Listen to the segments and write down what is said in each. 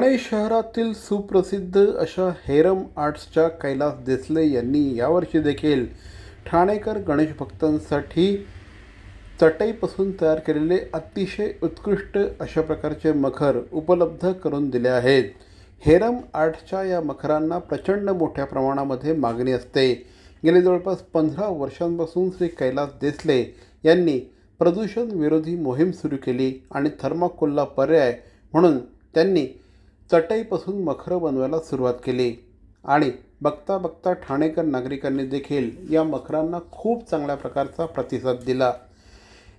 ठाणे शहरातील सुप्रसिद्ध अशा हेरम आर्ट्सच्या कैलास देसले यांनी यावर्षी देखील ठाणेकर गणेश भक्तांसाठी चटईपासून तयार केलेले अतिशय उत्कृष्ट अशा प्रकारचे मखर उपलब्ध करून दिले आहेत. हेरम आर्टच्या या मखरांना प्रचंड मोठ्या प्रमाणामध्ये मागणी असते. गेले जवळपास पंधरा वर्षांपासून श्री कैलास देसले यांनी प्रदूषण विरोधी मोहीम सुरू केली आणि थर्माकोलला पर्याय म्हणून त्यांनी चटईपासून मखरं बनवायला सुरुवात केली. आणि बघता बघता ठाणेकर नागरिकांनी देखील या मखरांना खूप चांगल्या प्रकारचा प्रतिसाद दिला.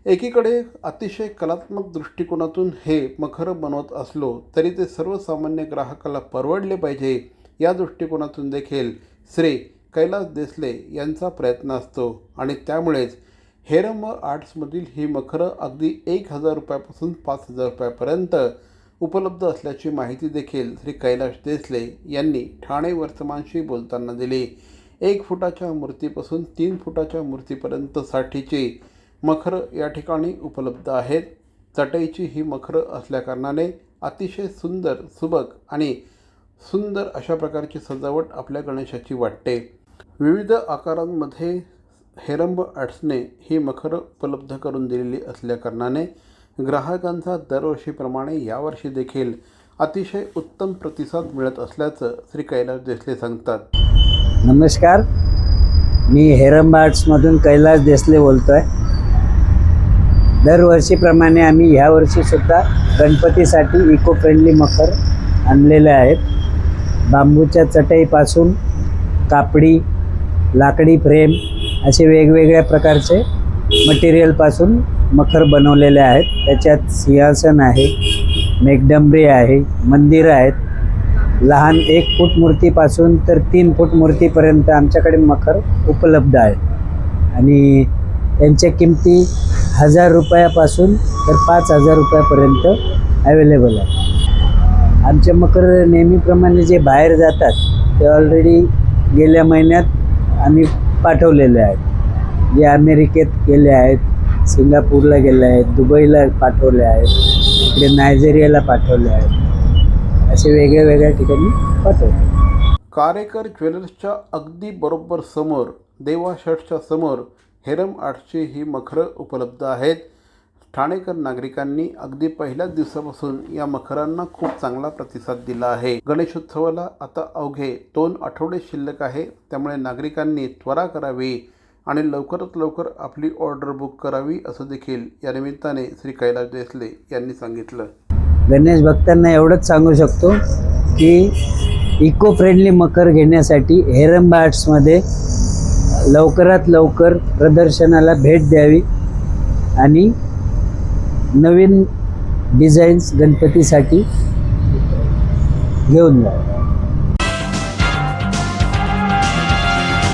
एकीकडे अतिशय कलात्मक दृष्टिकोनातून हे मखरं बनवत असलो तरी ते सर्वसामान्य ग्राहकाला परवडले पाहिजे या दृष्टिकोनातून देखील श्री कैलास देसले यांचा प्रयत्न असतो. आणि त्यामुळेच हेरम आर्ट्समधील ही मखरं अगदी एक हजार रुपयापासून पाच हजार रुपयापर्यंत उपलब्ध असल्याची माहिती देखील श्री कैलाश देसले यांनी ठाणे वर्तमानशी बोलताना दिली. एक फुटाच्या मूर्तीपासून तीन फुटाच्या मूर्तीपर्यंत साठीची मखरं या ठिकाणी उपलब्ध आहेत. चटईची ही मखरं असल्याकारणाने अतिशय सुंदर सुबक आणि सुंदर अशा प्रकारची सजावट आपल्या गणेशाची वाटते. विविध आकारांमध्ये हेरंब अडसणे ही मखरं उपलब्ध करून दिलेली असल्याकारणाने ग्राहकांचा दरवर्षीप्रमाणे यावर्षी देखील अतिशय उत्तम प्रतिसाद मिळत असल्याचं श्री कैलास देसले सांगतात. नमस्कार. मी हेरंब आर्ट्समधून कैलास देसले बोलतो आहे दरवर्षीप्रमाणे आम्ही ह्यावर्षीसुद्धा गणपतीसाठी इको फ्रेंडली मखर आणलेले आहेत. बांबूच्या चटईपासून कापडी लाकडी फ्रेम असे वेगवेगळ्या प्रकारचे मटेरियलपासून मखर बनवलेले आहेत. त्याच्यात सिंहासन आहे मेघडंबरी आहे मंदिरं आहेत. लहान एक फूट मूर्तीपासून तर तीन फूट मूर्तीपर्यंत आमच्याकडे मखर उपलब्ध आहे. आणि त्यांच्या किमती हजार रुपयापासून तर पाच हजार रुपयापर्यंत अवेलेबल आहे. आमचे मकर नेहमीप्रमाणे जे बाहेर जातात ते ऑलरेडी गेल्या महिन्यात आम्ही पाठवलेले आहेत. जे अमेरिकेत गेले आहेत सिंगापूरला गेले आहेत दुबईला पाठवले आहेत इकडे नायजेरियाला पाठवले आहेत. असे वेगळ्या वेगळ्या ठिकाणी पाठवले. कारेकर ज्वेलर्सच्या अगदी बरोबर समोर देवा शर्टच्या समोर हेरम आर्टचे ही मखरं उपलब्ध आहेत. ठाणेकर नागरिकांनी अगदी पहिल्याच दिवसापासून या मखरांना खूप चांगला प्रतिसाद दिला आहे. गणेशोत्सवाला आता अवघे दोन आठवडे शिल्लक आहे त्यामुळे नागरिकांनी त्वरा करावी. आणि लवकरात लवकर आपली ऑर्डर बुक करावी असं देखील या निमित्ताने श्री कैलास देसले यांनी सांगितलं. गणेश भक्तांना एवढंच सांगू शकतो की इको फ्रेंडली मकर घेण्यासाठी हेरंबा आर्ट्समध्ये लवकरात लवकर प्रदर्शनाला भेट द्यावी आणि नवीन डिझाईन्स गणपतीसाठी घेऊन जा.